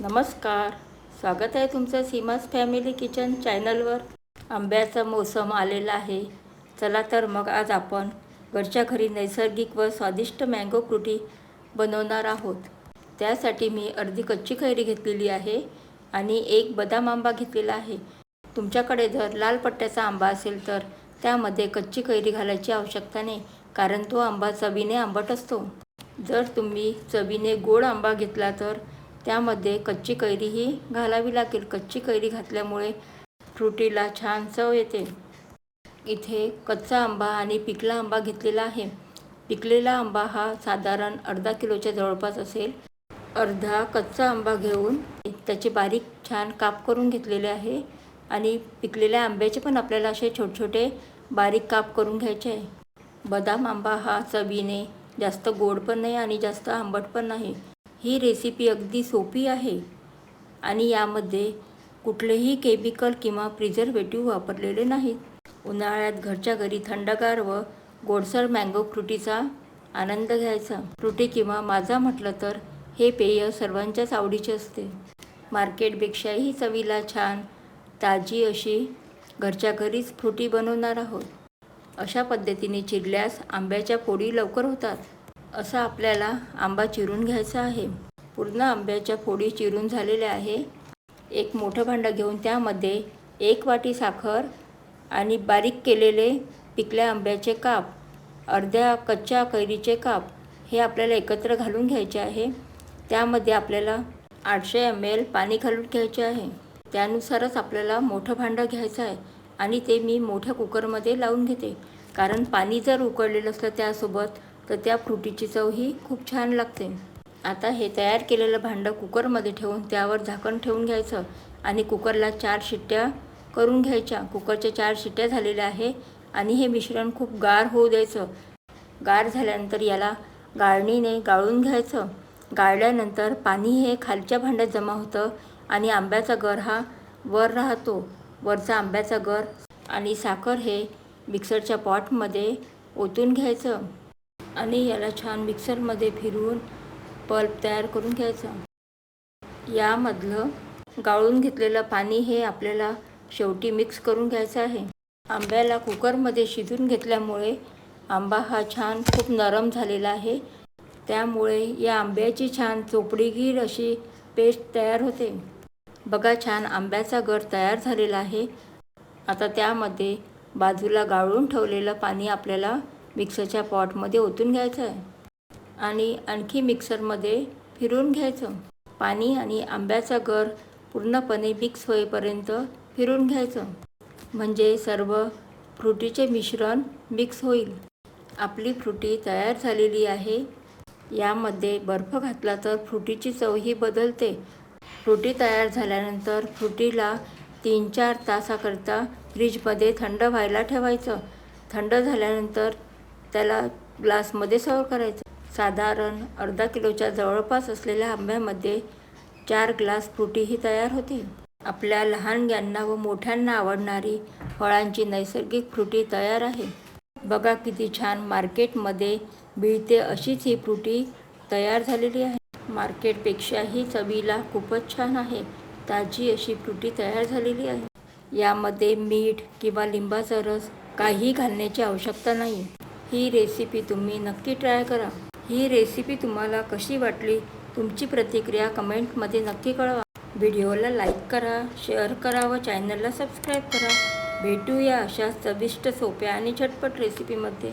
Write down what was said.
नमस्कार. स्वागत आहे तुमचं सीमास फॅमिली किचन चॅनलवर. आंब्याचा मोसम आलेला आहे. चला तर मग आज आपण घरच्या घरी नैसर्गिक व स्वादिष्ट मँगो फ्रुटी बनवणार आहोत. त्यासाठी मी अर्धी कच्ची कैरी घेतलेली आहे आणि एक बदाम आंबा घेतलेला आहे. तुमच्याकडे जर लाल पट्ट्याचा आंबा असेल तर त्यामध्ये कच्ची कैरी घालायची आवश्यकता नाही कारण तो आंबा चवीने आंबट असतो. जर तुम्ही चवीने गोड आंबा घेतला तर त्यामध्ये कच्ची कैरीही घालावी लागेल. कच्ची कैरी घातल्यामुळे फ्रुटीला छान चव येते. इथे कच्चा आंबा आणि पिकला आंबा घेतलेला आहे. पिकलेला आंबा हा साधारण अर्धा किलोच्या जवळपास असेल. अर्धा कच्चा आंबा घेऊन त्याचे बारीक छान काप करून घेतलेले आहे आणि पिकलेल्या आंब्याचे पण आपल्याला असे छोटे छोटे बारीक काप करून घ्यायचे आहे. बदाम आंबा हा चवीने जास्त गोड पण नाही आणि जास्त आंबट पण नाही. ही रेसिपी अगदी सोपी आहे. आणि यामध्ये कुठलेही केमिकल किंवा प्रिझर्वेटिव्ह वापरलेले नाहीत. उन्हाळ्यात घरच्या घरी थंडगार व गोडसर मँगो फ्रुटीचा आनंद घ्यायचा. फ्रुटी किंवा माझा म्हटलं तर हे पेय सर्वांच्याच आवडीचे असते. मार्केटपेक्षाही चवीला छान ताजी अशी घरच्या घरीच फ्रुटी बनवणार आहोत. अशा पद्धतीने चिरल्यास आंब्याच्या फोडी लवकर होतात. असा आपल्याला आंबा चिरून घ्यायचा आहे. पूर्ण आंब्याच्या फोडी चिरून झालेल्या आहे. एक मोठं भांडं घेऊन त्यामध्ये एक वाटी साखर आणि बारीक केलेले पिकल्या आंब्याचे काप अर्ध्या कच्च्या कैरीचे काप हे आपल्याला एकत्र घालून घ्यायचे आहे. त्यामध्ये आपल्याला आठशे एम एल पाणी घालून घ्यायचे आहे. त्यानुसारच आपल्याला मोठं भांडं घ्यायचं आहे आणि ते मी मोठ्या कुकरमध्ये लावून घेते. कारण पाणी जर उकळलेलं असलं त्यासोबत तर त्या फ्रुटीची चव ही खूप छान लागते. आता हे तयार केलेलं भांडं कुकरमध्ये ठेवून त्यावर झाकण ठेवून घ्यायचं आणि कुकरला चार शिट्ट्या करून घ्यायच्या. कुकरच्या चार शिट्ट्या झालेल्या आहे आणि हे मिश्रण खूप गार होऊ द्यायचं. गार झाल्यानंतर याला गाळणीने गाळून घ्यायचं. गाळल्यानंतर पाणी हे खालच्या भांड्यात जमा होतं आणि आंब्याचा गर हा वर राहतो. वरचा आंब्याचा गर आणि साखर हे मिक्सरच्या पॉटमध्ये ओतून घ्यायचं. आणि याला छान मिक्सरमध्ये फिरवून पल्प तयार करून घ्यायचा. यामधलं गाळून घेतलेलं पाणी हे आपल्याला शेवटी मिक्स करून घ्यायचं आहे. आंब्याला कुकरमध्ये शिजून घेतल्यामुळे आंबा हा छान खूप नरम झालेला आहे. त्यामुळे या आंब्याची छान चोपडीगीर अशी पेस्ट तयार होते. बघा छान आंब्याचा गर तयार झालेला आहे. आता त्यामध्ये बाजूला गाळून ठेवलेलं पाणी आपल्याला मिक्सरच्या पॉटमध्ये ओतून घ्यायचं आहे आणि आणखी मिक्सरमध्ये फिरून घ्यायचं. पाणी आणि आंब्याचा गर पूर्णपणे मिक्स होईपर्यंत फिरून घ्यायचं. म्हणजे सर्व फ्रुटीचे मिश्रण मिक्स होईल. आपली फ्रुटी तयार झालेली आहे. यामध्ये बर्फ घातला तर फ्रुटीची चवही बदलते. फ्रुटी तयार झाल्यानंतर फ्रुटीला तीन चार तासाकरता फ्रीजमध्ये थंड व्हायला ठेवायचं. थंड झाल्यानंतर त्याला ग्लासमध्ये सर्व करायचं. साधारण अर्धा किलोच्या जवळपास असलेल्या आंब्यामध्ये चार ग्लास फ्रुटीही तयार होते आपल्या लहानग्यांना व मोठ्यांना आवडणारी फळांची नैसर्गिक फ्रुटी तयार आहे. बघा किती छान मार्केटमध्ये मिळते अशीच ही फ्रुटी तयार झालेली आहे. मार्केटपेक्षाही चवीला खूपच छान आहे. ताजी अशी फ्रुटी तयार झालेली आहे. यामध्ये मीठ किंवा लिंबाचा रस काही घालण्याची आवश्यकता नाही. ही रेसिपी तुम्ही नक्की ट्राय करा. ही रेसिपी तुम्हाला कशी वाटली तुमची प्रतिक्रिया कमेंटमध्ये नक्की कळवा. व्हिडिओला लाईक करा शेअर करा व चॅनलला सबस्क्राईब करा. भेटूया अशा चविष्ट सोप्या आणि झटपट रेसिपीमध्ये